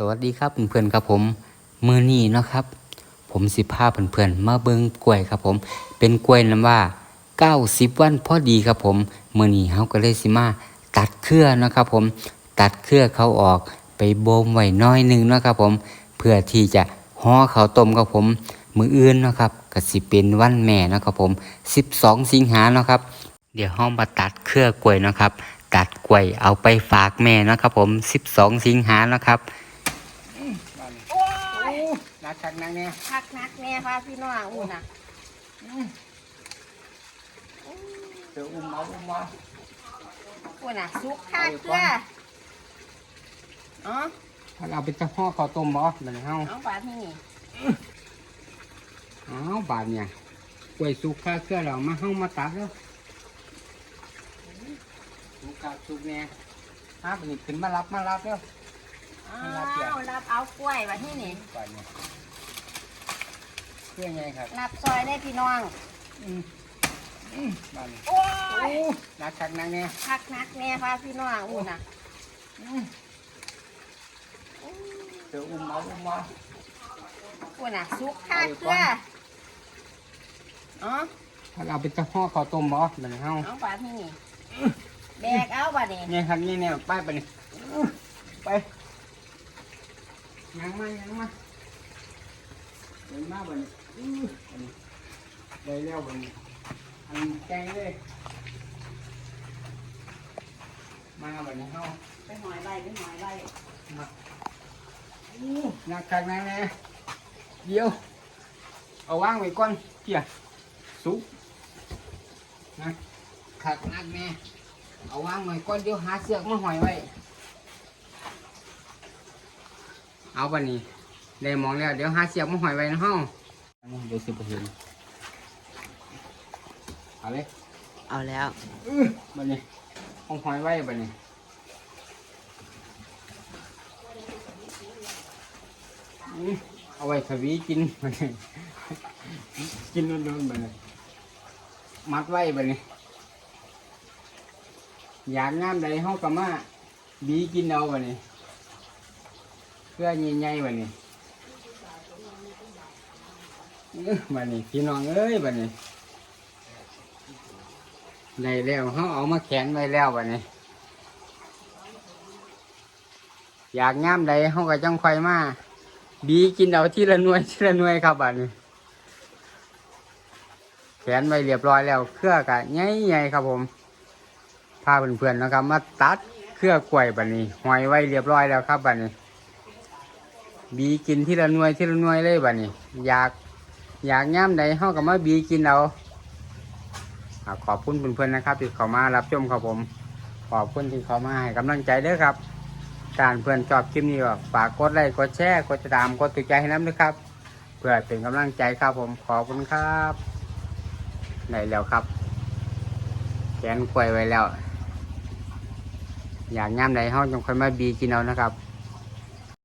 สวัสดีครับเพื่อนๆครับผมมือนี้นะครับ ผมสิพาเพื่อนๆมาเบิ่งกล้วยครับผม เป็นกล้วยน้ำว่า90วันพอดีครับผมมือนี้เฮาก็เลยสิมาตัดเครือนะครับผมตัดเครือเขาออกไปโบมไว้น้อยหนึงนะครับผม เพื่อที่จะห่อเขาต้มครับผม มืออื่นนะครับก็สิเป็นวันแม่นะครับผม12สิงหาเนาะครับ เดี๋ยวห้องมาตัดเครือกล้วยนะครับ ตัดกล้วยเอาไปฝากแม่นะครับผม12สิงหานะครับ นักชักนักเนี่ยคักนักแน่ค่ะพี่น้องอู้น่ะเดี๋ยวอุ้มเอาอุ้มเอาอู้น่ะสุกค่าเกลืออ๋อถ้าเราไปจะห่อข้าวต้มบ่มันเฮาเอาปลาที่นี่อ้าวบาดเนี่ยกล้วยสุกค่าเครือเรามาเฮามาตัดแล้วสุกกาสุกเนี่ยฮะนี่ขึ้นมารับมารับแล้ว อ้าวรับเอากล้วยมาที่นี่บาดเนี่ยเครื่องไงครับรับซอยได้พี่น้องอืมอืมบาดเนี่ยโอ้ยนักชักนักเนี่ยคักนักแน่ค่ะพี่น้องอู้น่ะเดี๋ยวอุ้มเอาอุ้มเอาอู้น่ะสุกค่าเกลืออ๋อถ้าเราไปจะห่อข้าวต้มบ่มันเฮาเอาปลาที่นี่แบกเอาปลานี่เนี่ยครับนี่เนี่ยไปไปนี่ไป ยังมายังมาเดินมาบ่นี่อื้ออันนี้ได้แล้วบ่นี่อันแกงเลย มาบ่นี่เฮาไปหอยใบไปหอยใบอู้นักคักนักแน่เดี๋ยว เอาวางไว้ก่อนเกี่ยสุกนะคักนักแน่เอาวางไว้ก่อนเดี๋ยวหาเสือกมาห้อยไว้ เอาบันนี้ได้มองแล้ว เดี๋ยวหาเสียบมาหอยไว้ในห้องเดี๋ยวสิบเห็นเอาเลยเอาแล้วอื้อบันนี้ห้องหอยไว้บันนี้อื้อเอาไว้ขวีกินบันนี้กินนุ่นๆบันนี้มัดไว้บันนี้อยากงามใดห้องกะมาบีกินเอาบันนี้ เพื่อใหญ่ๆบัดนี้อื้อบัดนี้พี่น้องเอ้ยบัดนี้ได้แล้วเขาเอามาแขนไว้แล้วบัดนี้ อยากง่ามใดเขาก็จังค่อยมาบีกินเอาที่ละหน่วยที่ละหน่วยครับบัดนี้แขนไว้เรียบร้อยแล้ว เครือกะใหญ่ๆครับผมพาเพื่อนๆนะครับ มาตัดเครือกล้วยบัดนี้หอยไว้เรียบร้อยแล้วครับบัดนี้ บีกินที่ละหน่วยที่ละหน่วยเลยบัดนี้ อยากอยากย่ำใดเฮากับมาบีกินเอาอขอบคุณเพื่อนๆนะครับที่เข้ามารับชมครับผม ขอบคุณที่เข้ามาให้กำลังใจเด้อครับการเพื่อนชอบคลิปนี้ก็ฝากกดไลค์กดแชร์กดติดตามกดติดใจให้น้ำด้วยครับ เพื่อเป็นกำลังใจครับผมขอบคุณครับได้แล้วครับแกนกล้วยไว้แล้ว อยากย่ำใดเฮาจงค่อยมาบีกินเอานะครับ